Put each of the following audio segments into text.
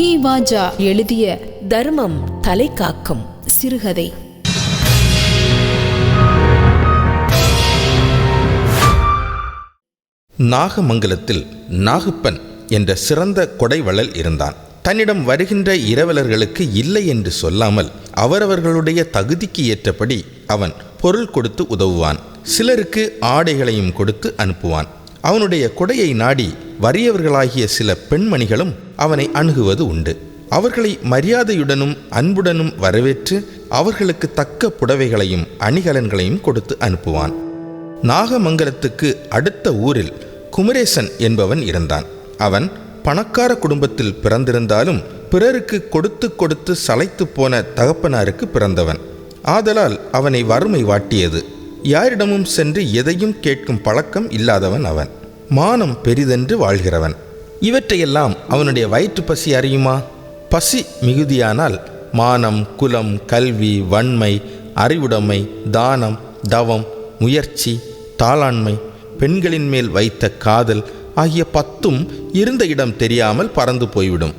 கி Waja எழுதிய தர்மம் தலை காக்கும் சிறுகதை. நாகமங்கலத்தில் நாகப்பன் என்ற சிறந்த கொடைவளல் இருந்தான். தன்னிடம் வருகின்ற இரவலர்களுக்கு இல்லை என்று சொல்லாமல் அவரவர்களுடைய தகுதிக்கு ஏற்றபடி அவன் பொருள் கொடுத்து உதவுவான். சிலருக்கு ஆடைகளையும் கொடுத்து அனுப்புவான். அவனுடைய கொடையை நாடி வறியவர்களாகிய சில பெண்மணிகளும் அவனை அணுகுவது உண்டு. அவர்களை மரியாதையுடனும் அன்புடனும் வரவேற்று அவர்களுக்கு தக்க புடவைகளையும் அணிகலன்களையும் கொடுத்து அனுப்புவான். நாகமங்கலத்துக்கு அடுத்த ஊரில் குமரேசன் என்பவன் இருந்தான். அவன் பணக்கார குடும்பத்தில் பிறந்திருந்தாலும் பிறருக்கு கொடுத்து கொடுத்து சளைத்து போன தகப்பனாருக்கு பிறந்தவன். ஆதலால் அவனை வறுமை வாட்டியது. யாரிடமும் சென்று எதையும் கேட்கும் பழக்கம் இல்லாதவன் அவன். மானம் பெரிதென்று வாழ்கிறவன். இவற்றையெல்லாம் அவனுடைய வயிற்று பசி அறியுமா? பசி மிகுதியானால் மானம் குலம் கல்வி வன்மை அறிவுடைமை தானம் தவம் முயற்சி தாளாண்மை பெண்களின் மேல் வைத்த காதல் ஆகிய பத்தும் இருந்த இடம் தெரியாமல் பறந்து போய்விடும்.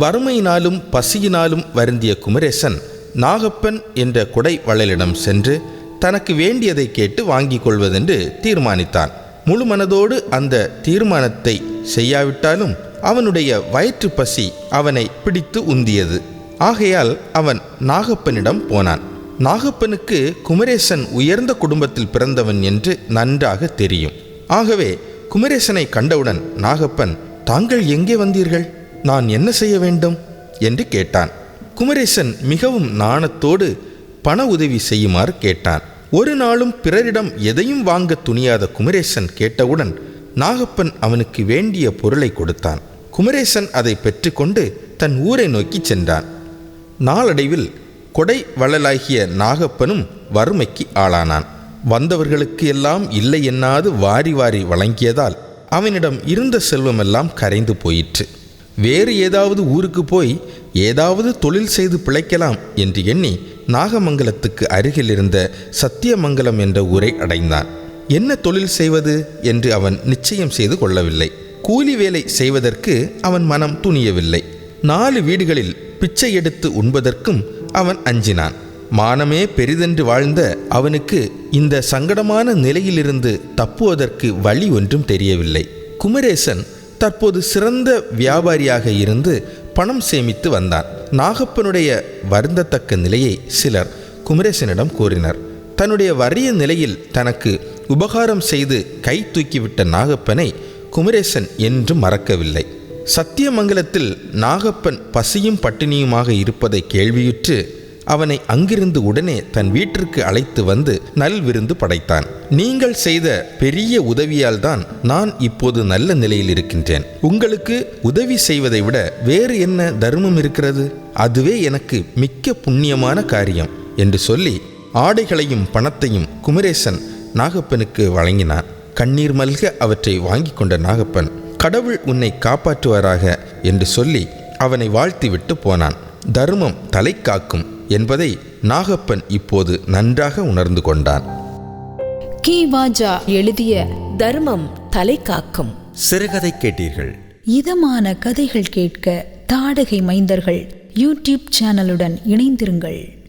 வறுமையினாலும் பசியினாலும் வருந்திய குமரேசன் நாகப்பன் என்ற குடை வளையலிடம் சென்று தனக்கு வேண்டியதை கேட்டு வாங்கிக் கொள்வதென்று தீர்மானித்தான். முழு மனதோடு அந்த தீர்மானத்தை செய்யாவிட்டாலும் அவனுடைய வயிற்று பசி அவனை பிடித்து உந்தியது. ஆகையால் அவன் நாகப்பனிடம் போனான். நாகப்பனுக்கு குமரேசன் உயர்ந்த குடும்பத்தில் பிறந்தவன் என்று நன்றாக தெரியும். ஆகவே குமரேசனை கண்டவுடன் நாகப்பன் தாங்கள் எங்கே வந்தீர்கள்? நான் என்ன செய்ய வேண்டும்? என்று கேட்டான். குமரேசன் மிகவும் நாணத்தோடு பண உதவி செய்யுமாறு கேட்டான். ஒரு நாளும் பிறரிடம் எதையும் வாங்க துணியாத குமரேசன் கேட்டவுடன் நாகப்பன் அவனுக்கு வேண்டிய பொருளை கொடுத்தான். குமரேசன் அதை பெற்றுக்கொண்டு தன் ஊரை நோக்கி சென்றான். நாளடைவில் கொடை வள்ளலாகிய நாகப்பனும் வறுமைக்கு ஆளானான். வந்தவர்களுக்கு எல்லாம் இல்லை என்னாது வாரி வாரி வழங்கியதால் அவனிடம் இருந்த செல்வமெல்லாம் கரைந்து போயிற்று. வேறு ஏதாவது ஊருக்கு போய் ஏதாவது தொழில் செய்து பிழைக்கலாம் என்று எண்ணி நாகமங்கலத்துக்கு அருகில் இருந்த சத்தியமங்கலம் என்ற ஊரை அடைந்தான். என்ன தொழில் செய்வது என்று அவன் நிச்சயம் செய்து கொள்ளவில்லை. கூலி வேலை செய்வதற்கு அவன் மனம் துணியவில்லை. நாலு வீடுகளில் பிச்சை எடுத்து உண்பதற்கும் அவன் அஞ்சினான். மானமே பெரிதென்று வாழ்ந்த அவனுக்கு இந்த சங்கடமான நிலையிலிருந்து தப்புவதற்கு வழி ஒன்றும் தெரியவில்லை. குமரேசன் தற்போது சிறந்த வியாபாரியாக இருந்து பணம் சேமித்து வந்தான். நாகப்பனுடைய வருந்தத்தக்க நிலையை சிலர் குமரேசனிடம் கூறினர். தன்னுடைய வறிய நிலையில் தனக்கு உபகாரம் செய்து கை தூக்கிவிட்ட நாகப்பனை குமரேசன் என்றும் மறக்கவில்லை. சத்தியமங்கலத்தில் நாகப்பன் பசியும் பட்டினியுமாக இருப்பதை கேள்வியுற்று அவனை அங்கிருந்து உடனே தன் வீட்டிற்கு அழைத்து வந்து நல் விருந்து படைத்தான். நீங்கள் செய்த பெரிய உதவியால் தான் நான் இப்போது நல்ல நிலையில் இருக்கின்றேன். உங்களுக்கு உதவி செய்வதை விட வேறு என்ன தர்மம் இருக்கிறது? அதுவே எனக்கு மிக்க புண்ணியமான காரியம் என்று சொல்லி ஆடைகளையும் பணத்தையும் குமரேசன் நாகப்பனுக்கு வழங்கினான். கண்ணீர் மல்க அவற்றை வாங்கி கொண்ட நாகப்பன் கடவுள் உன்னை காப்பாற்றுவாராக என்று சொல்லி அவனை வாழ்த்திவிட்டு போனான். தர்மம் தலை காக்கும் என்பதை நாகப்பன் இப்போது நன்றாக உணர்ந்து கொண்டான். கி. வாஜா எழுதிய தர்மம் தலை காக்கும். சிறுகதை கேட்டீர்கள். இதமான கதைகள் கேட்க தாடகை மைந்தர்கள் யூடியூப் சேனலுடன் இணைந்திருங்கள்.